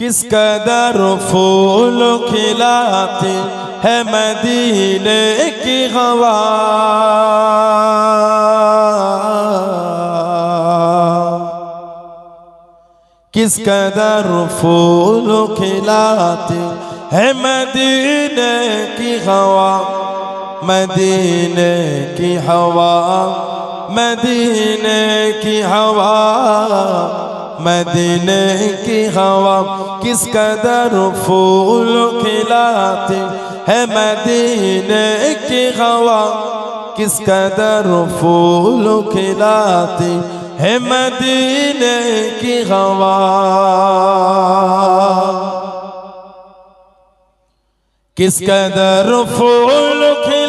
کس قدر فول کھلاتی ہے مدینے کی ہوا کس قدر فول کھلاتی ہے مدینے کی ہوا مدینے کی ہوا مدینے کی ہوا مدینے کی ہوا کس قدر پھول کھلاتی ہے کی ہوا کس قدر پھول کھلاتی ہے مدینے کی ہوا کس قدر پھول کھلاتی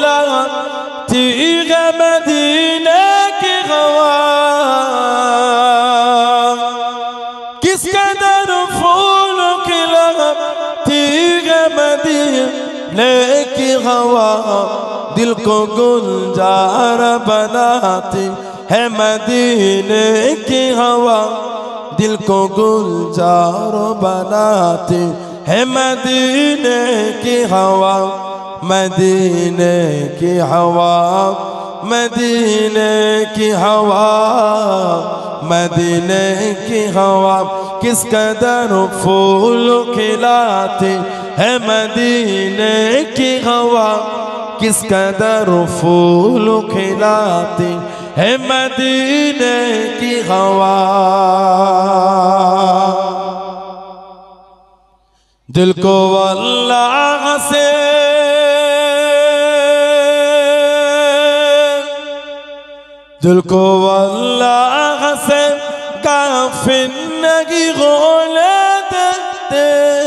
کو گلجار بناتی ہے مدینے کی ہوا دل کو گل جار بناتی ہے مدینے کی ہوا مدینے مدینے مدینے کی کی کی ہوا ہوا ہوا کس قدر پھول کھلاتی ہے مدینے کی ہوا کس قدر فول کھلاتے ہے مدینے کی ہوا دل کو اللہ سے دل کو اللہ سے کافن کی غول دیتے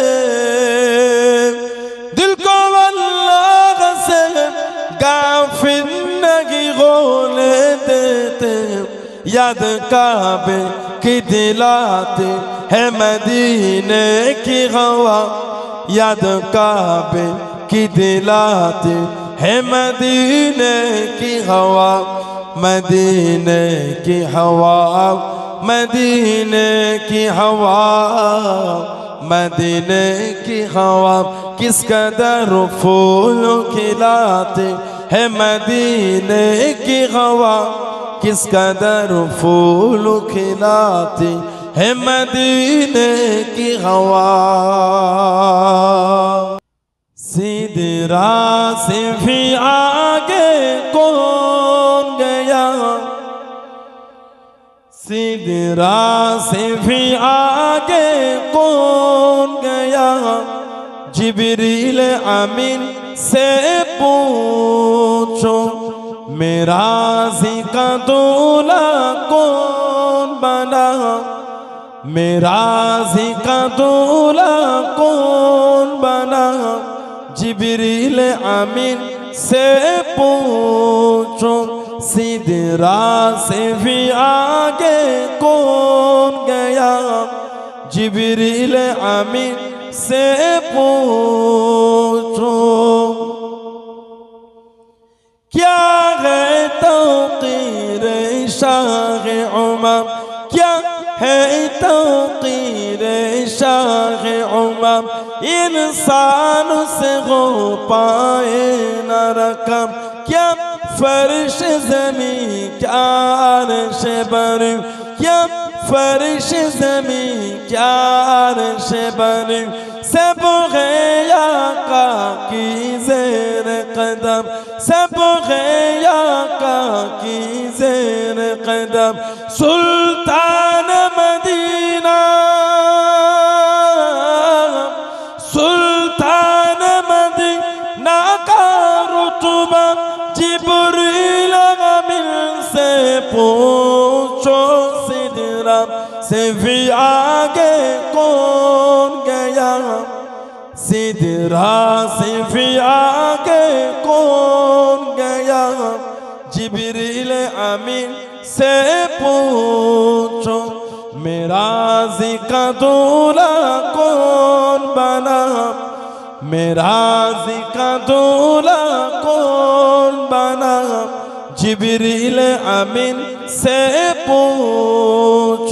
یاد کعبے کی دلاتے ہے مدینے کی غوا یاد کعبے کی ہے مدینے کی غوا مدینے کی ہوا مدینے کی ہوا مدینے کی ہوا کس قدر پھول کھلاتے ہے مدینے کی ہوا किस कदर फूल खिलाती है मदीने की हवा सिदरा से भी आगे कौन गया सिदरा से भी आगे कौन गया जिबरील अमीन से पूछो میراثی کا دولہ کون بنا میراثی کا دولہ کون بنا جبریل امین سے پوچھو سیدرا سے بھی آگے کون گیا جبریل امین سے پوچھو इंसान से हो पाए न रकम क्या फर्श जमी क्या अर्श बर क्या फर्श जमी क्या अर्श बर सब गया का की जेर कदम सब गया का की जेर कदम सुल्तान را سی آگے کون گیا جبریل امین سے پوچھو میرا کا دولا کون بنا میرا میر دولا کون بنا جبریل امین سے پوچھو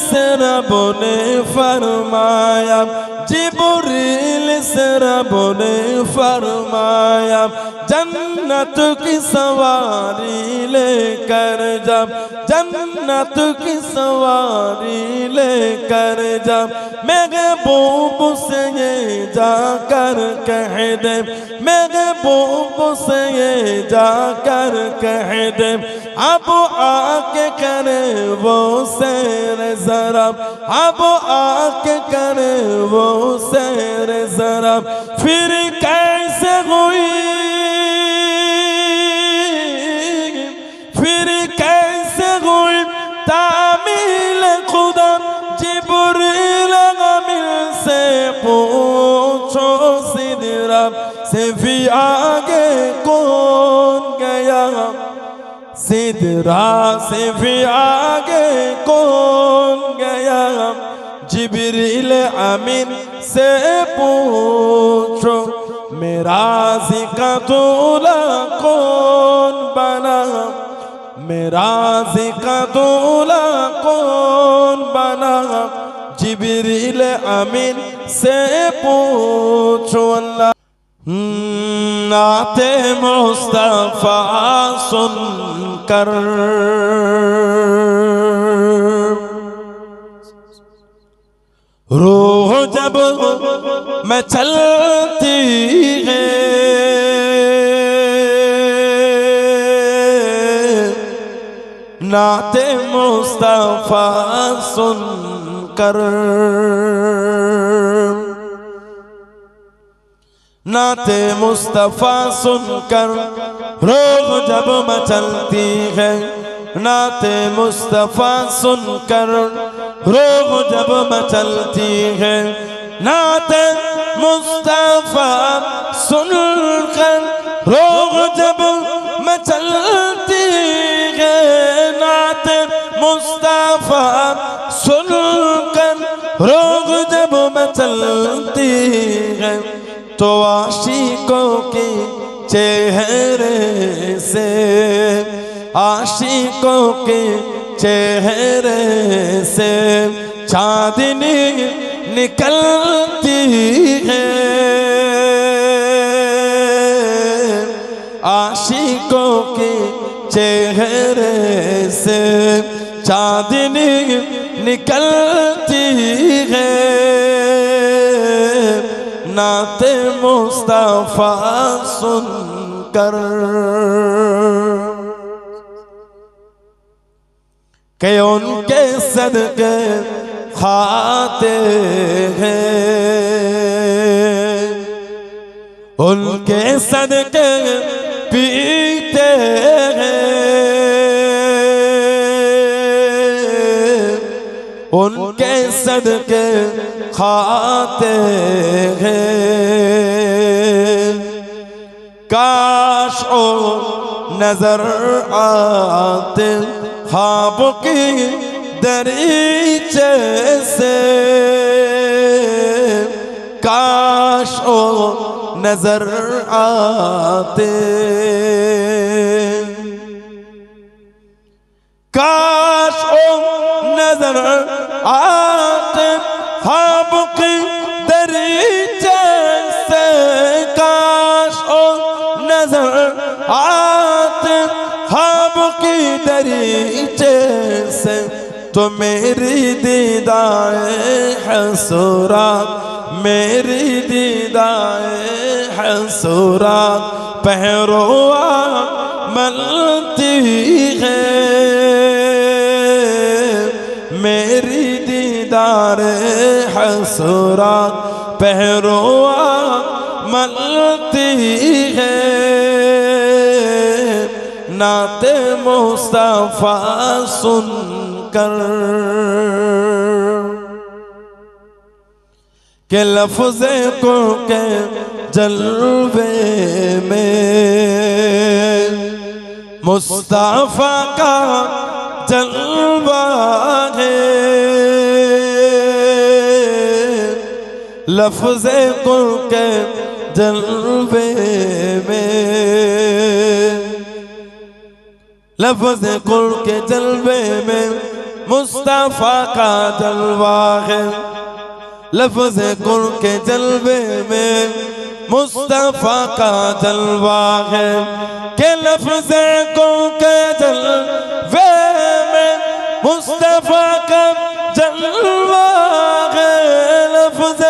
سے رب نے فرمایا جبریل سے رب نے فرمایا جنت کی سواری لے کر جب جنت کی سواری لے کر جب میرے بوب سے یہ جا کر کہہ دے میرے بوب سے یہ جا کر کہہ دے अब आके करे वो सैर जरा अब आके करे वो सैर जरा फिर कैसे हुई फिर कैसे हुई तामील खुदा जिबरील गमिल से पूछो सिदरा से फिया दीद से भी आगे कौन गया जिबरील अमीन से पूछो मेरा जिका दूल्हा कौन बना मेरा जिका दूल्हा कौन बना জিবিরিল আমিন সে পুছো আল্লাহ নাতে মুস্তাফা সুন্নাহ کر روح جب میں چلتی ہے نعت مصطفیٰ سن کر ناطے مصطفیٰ سن کر روح جب مچلتی ہے نعت مصطفیٰ سن کر روح جب مچلتی ہے نعت مصطفیٰ سن کر روح جب مچلتی ہے نعت مصطفیٰ سن کر روح جب مچلتی ہے تو عاشقوں کی چہرے से आशिकों के चेहरे से चांदनी निकलती है आशिकों के चेहरे से चांदनी निकलती है नाते मुस्तफ़ा सुन کر کہ ان کے صدقے کھاتے ہیں ان کے صدقے پیتے ہیں ان کے صدقے کھاتے ہیں کاش او نظر آتے خواب کی دریچے سے کاش او نظر آتے کاش او نظر آتے خواب तेरी से तो मेरी दीदाए हंसुरा मेरी दीदाए हंसुरा पहरोआ मलती है मेरी दीदार हंसुरा पहरोआ मलती है نات مصطفیٰ سن کر کہ لفظ کو کے جلوے میں مصطفیٰ کا جلوہ ہے لفظ کو کہ جلوے میں لفظ قل کے جلوے میں مصطفیٰ کا جلوہ ہے لفظ قل کے جلوے میں مصطفیٰ کا جلوہ ہے کہ لفظ قل کے جلوے میں مصطفیٰ کا جلوہ ہے لفظ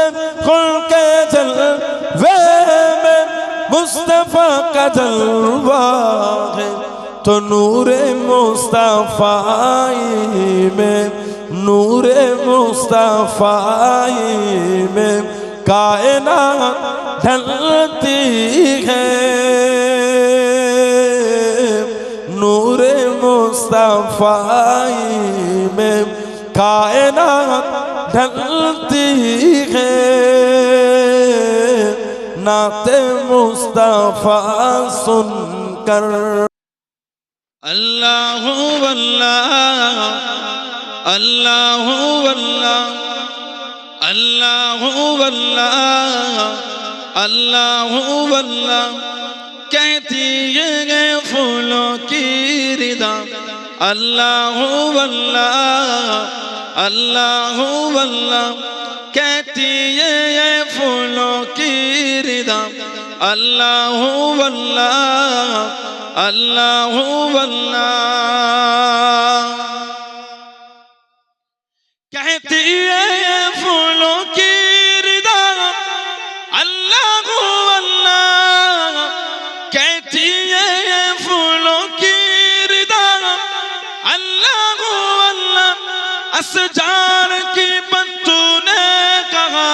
قل کے جلوے میں مصطفیٰ کا جلوہ تو نور مصطفی میں نور مصطفی میں کائنات ڈھلتی ہے نور مصطفی میں کائنات ڈھلتی ہے نعت مصطفیٰ سن کر আল্লাহ আল্লাহ আল্লাহ আল্লাহ আল্লাহ আল্লাহ আল্লাহ कहती ये गए फूलों की रिदा अल्लाह अल्लाह अल्लाह अल्लाह कहती ये ये फूलों की रिदा अल्लाह अल्लाह আল্লাহ कहती है फूलों की रिदा अल्लाह अल्लाह कहती है फूलों की रिदा अल्लाह अल्लाह असजार की बंतू ने कहा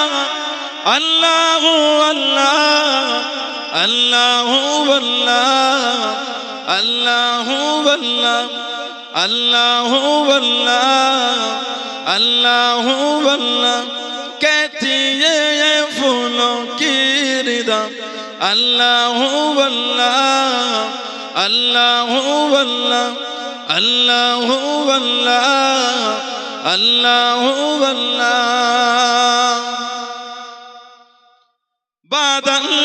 अल्लाह अल्लाह আল্লাহ আল্লাহ আল্লাহ আল্লাহ আল্লাহ আল্লাহ कहती है फूलों की रिदा अल्लाह अल्लाह अल्लाह अल्लाह अल्लाह अल्लाह अल्लाह अल्लाह बादल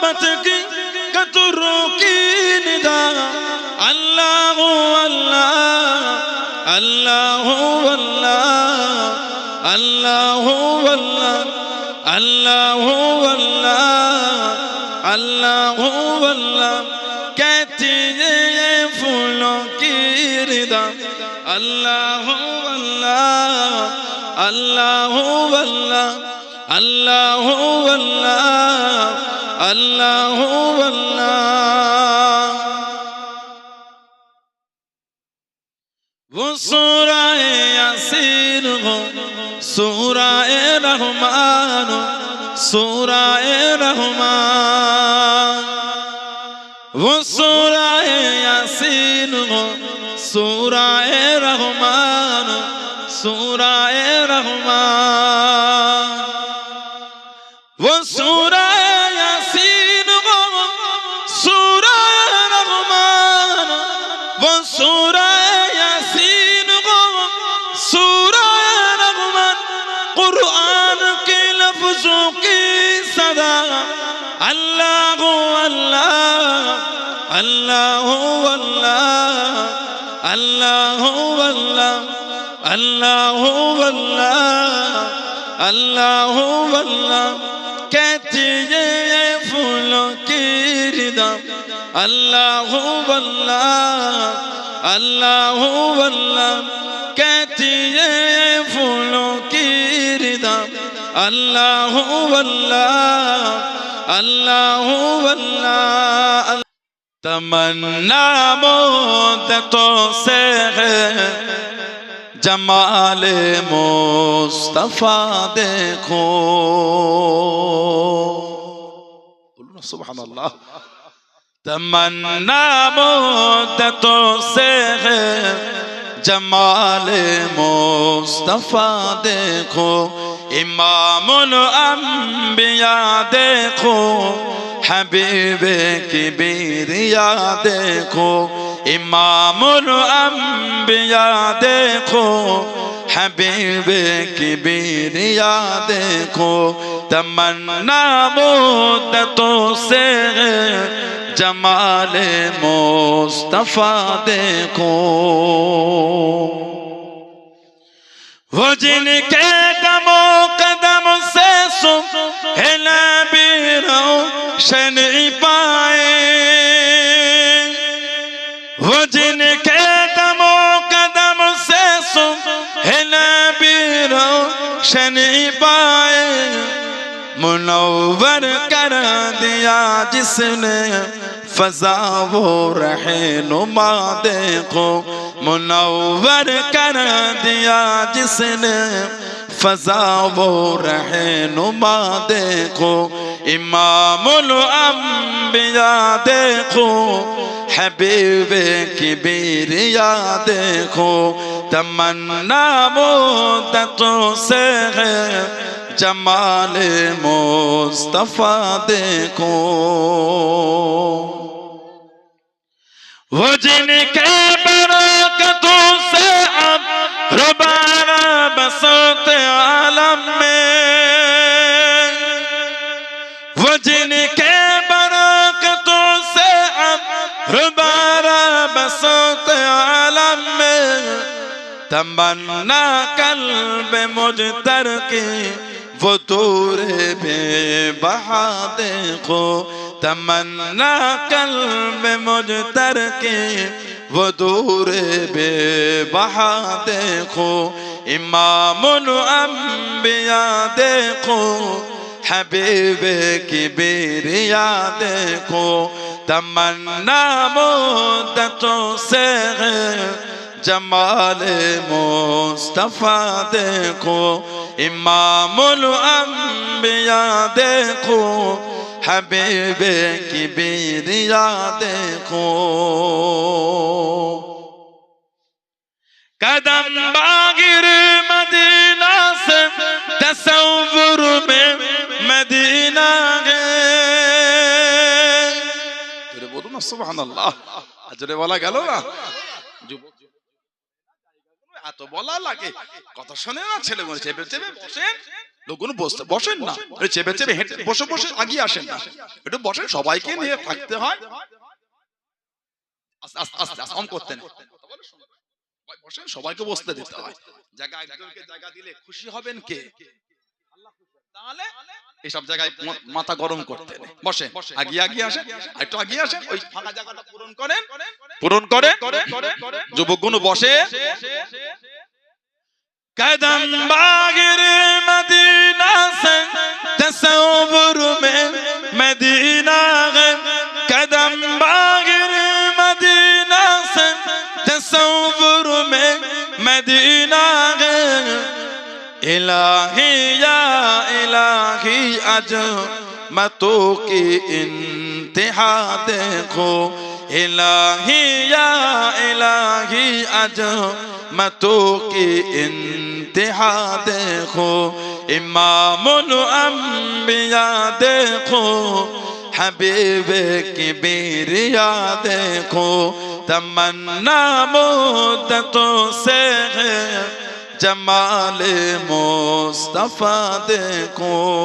محبت کی قطروں کی ندا اللہ ہو اللہ اللہ ہو اللہ اللہ ہو اللہ اللہ ہو اللہ اللہ ہو اللہ کہتی ہے پھولوں کی ردا اللہ ہو اللہ اللہ ہو اللہ اللہ ہو اللہ আল্লাহ وہ سورہ یاسین ہو سورہ رحمان ہو سورہ رحمان وہ سورہ یاسین ہو سورہ رحمان سورہ رحمان قرآن کے لفظوں کی صدا اللہ ہو اللہ اللہ ہو اللہ اللہ ہو اللہ اللہ ہو اللہ اللہ ہو اللہ کہتی ہے پھولوں کی ردا اللہ ہو اللہ اللہ ہو اللہ کہتی پھولوں کی ردا اللہ اللہ هو اللہ تمنا موت تو سے ہے جمال مصطفیٰ دیکھو سبحان اللہ تمنا موت تو سے ہے جمال مصطفیٰ دیکھو امام الانبیاء دیکھو حبیب کبیریا کی دیکھو امام الانبیاء دیکھو حبیب کبیریا دیکھو تمنا مدتوں سے جمال مصطفیٰ دیکھو وہ جن کے دم و قدم سے سم ہلا بھی روشن پائے وہ جن کے دم و قدم سے سم ہلا بھی روشن پائے منور کر دیا جس نے فضا و رہنما دیکھو منور کر دیا جس نے فضا و رہنما دیکھو امام الانبیاء دیکھو حبیب کبیریا دیکھو تمنا مدتوں سے ہے جمال مصطفیٰ دیکھو وہ جن کے برکتوں سے اب ربارہ بسوت عالم میں وہ جن کے برکتوں سے اب ربارہ بسوت عالم میں تمنا قلب مجھ تر وہ دور بے بہا کو تمنا کل میں مجھ تر کے وہ دور بے بہا دیکھو امام الانبیاء دیکھو حبیب کی بیریا دیکھو تمنا مدتوں سے ہے جمال مصطفیٰ دیکھو ইমামুল আম্বিয়া দেখো হাবিবে কি বীরিয়া দেখো কদম বাগির মদিনা সে তসৌর মে মদিনা গে বলুন সুবহানাল্লাহ আজরে বলা গেল না এত বলা লাগে কথা শোনে না ছেলে চেপে চেপে বসেন লোকগুলো বসতে বসেন না চেপে চেপে হেঁটে বসে বসে আগিয়ে আসেন না একটু বসেন সবাইকে নিয়ে থাকতে হয় করতে না বসেন সবাইকে বসতে দিতে হয় জায়গা দিলে খুশি হবেন কে তাহলে এইসব জায়গায় মাথা গরম করতেন বসে আগিয়ে আগিয়ে আসেন একটু আগিয়ে আসেন ওই ফাঁকা জায়গাটা পূরণ করেন পূরণ করেন যুবকগুলো বসে কদম বাগের মদিনা সে تصور মে মদিনা গে কদম বাগের মদিনা সে تصور মে মদিনা الہی یا الہی اج متو کی انتہا دیکھو الہی یا الہی اج متو کی انتہا دیکھو امام الانبیاء دیکھو حبیب کی بیریا دیکھو تمنا مدتوں سے ہے جمال مصطفیٰ دیکھو